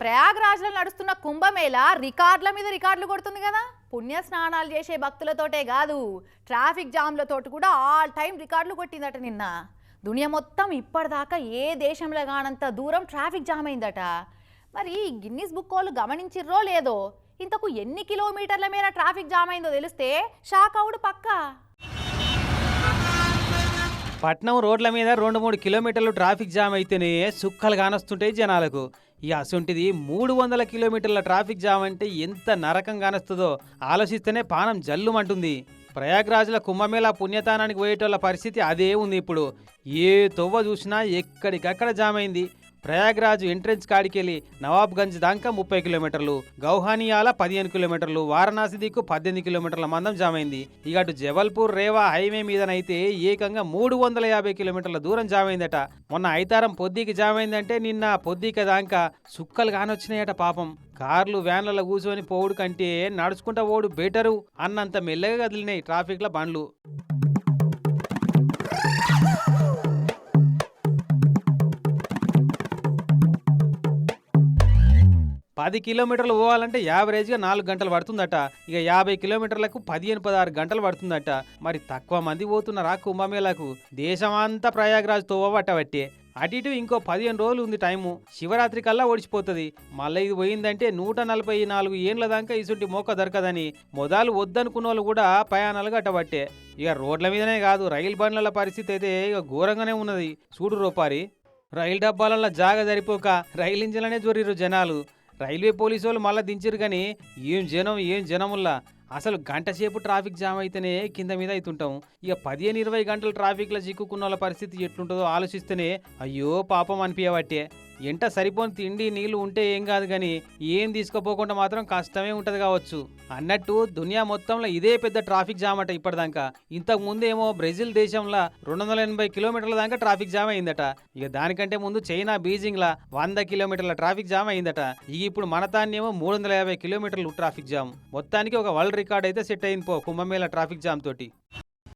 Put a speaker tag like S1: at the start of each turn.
S1: ప్రయాగ్రాజ్లో నడుస్తున్న కుంభమేళ రికార్డుల మీద రికార్డులు కొడుతుంది కదా. పుణ్య స్నానాలు చేసే భక్తులతోటే కాదు ట్రాఫిక్ జామ్లతోటి కూడా ఆల్ టైం రికార్డులు కొట్టిందట నిన్న. దునియా మొత్తం ఇప్పటిదాకా ఏ దేశంలో కానంత దూరం ట్రాఫిక్ జామ్ అయిందట. మరి గిన్నిస్ బుక్ వాళ్ళు గమనించిర్రో లేదో? ఇంతకు ఎన్ని కిలోమీటర్ల మేర ట్రాఫిక్ జామ్ అయిందో తెలిస్తే షాక్ అవుడు పక్కా.
S2: పట్నం రోడ్ల మీద రెండు మూడు కిలోమీటర్లు ట్రాఫిక్ జామ్ అయితేనే సుక్కలు కానొస్తుంటాయి జనాలకు. ఇక అసొంటిది మూడు వందల కిలోమీటర్ల ట్రాఫిక్ జామ్ అంటే ఎంత నరకం కానొస్తుందో ఆలోచిస్తేనే పానం జల్లుమంటుంది. ప్రయాగ్రాజ్ల కుంభమేళా పుణ్యతానానికి పోయేటోళ్ళ పరిస్థితి అదే ఉంది ఇప్పుడు. ఏ తొవ్వ చూసినా ఎక్కడికక్కడ జామ్ అయింది. ప్రయాగ్రాజ్ ఎంట్రెన్స్ కాడికెళ్ళి నవాబ్గంజ్ దాకా ముప్పై కిలోమీటర్లు గౌహానియాల పదిహేను కిలోమీటర్లు వారణాసి దిక్కు పద్దెనిమిది కిలోమీటర్ల మందం జామైంది. ఇక అటు జబల్పూర్ రేవా హైవే మీదనైతే ఏకంగా మూడు వందల యాభై కిలోమీటర్ల దూరం జామైందట. మొన్న ఐతారం పొద్దికి జామైందంటే నిన్న పొద్దిక దాకా సుక్కలు కానొచ్చినాయట పాపం. కార్లు వ్యాన్లలో కూర్చొని పోవుడు కంటే నడుచుకుంటా పోడు బెటరు అన్నంత మెల్లగా కదిలినాయి ట్రాఫిక్ల బండ్లు. పది కిలోమీటర్లు పోవాలంటే యావరేజ్గా నాలుగు గంటలు పడుతుందట. ఇక యాభై కిలోమీటర్లకు పదిహేను పదహారు గంటలు పడుతుందట. మరి తక్కువ మంది పోతున్నారా కుంభమేళకు? దేశమంతా ప్రయాగ్రాజ్ తోవబట్టబట్టే అటు ఇటు ఇంకో పదిహేను రోజులు ఉంది టైము. శివరాత్రి కల్లా ఓడిచిపోతుంది. మళ్ళీ ఇది పోయిందంటే నూట నలభై నాలుగు ఏండ్ల దాకా ఇసుంటి మోక దొరకదని మొదలు వద్దనుకున్న వాళ్ళు కూడా ప్రయాణాలు గట్టబట్టే ఇక రోడ్ల మీదనే కాదు రైలు బండ్ల పరిస్థితి అయితే ఇక ఘోరంగానే ఉన్నది. చూడు రూపారి రైలు డబ్బాలలో జాగ సరిపోక రైలు ఇంజన్లనే జోరిరు జనాలు. రైల్వే పోలీసు వాళ్ళు మళ్ళీ దించారు కానీ ఏం జనం ఏం జనముల్లా? అసలు గంట సేపు ట్రాఫిక్ జామ్ అయితేనే కింద మీద అవుతుంటాం ఇక పదిహేను ఇరవై గంటలు ట్రాఫిక్లో చిక్కుకున్న వాళ్ళ పరిస్థితి ఎట్లుంటుందో ఆలోచిస్తేనే అయ్యో పాపం అనిపించబట్టే ఎంట సరిపోని తిండి నీళ్ళు ఉంటే ఏం కాదు కానీ ఏం తీసుకుపోకుండా మాత్రం కష్టమే ఉంటుంది కావచ్చు. అన్నట్టు దునియా మొత్తంలో ఇదే పెద్ద ట్రాఫిక్ జామ్ అట ఇప్పటిదాకా. ఇంతకు ముందేమో బ్రెజిల్ దేశంలో రెండు వందల ఎనభై కిలోమీటర్ల దాకా ట్రాఫిక్ జామ్ అయిందట. ఇక దానికంటే ముందు చైనా బీజింగ్ లా వంద కిలోమీటర్ల ట్రాఫిక్ జామ్ అయిందట. ఇక ఇప్పుడు మన తాన్నేమో మూడు వందల యాభై కిలోమీటర్లు ట్రాఫిక్ జామ్. మొత్తానికి ఒక వరల్డ్ రికార్డ్ అయితే సెట్ అయింది పో కుంభమేళ ట్రాఫిక్ జామ్ తోటి.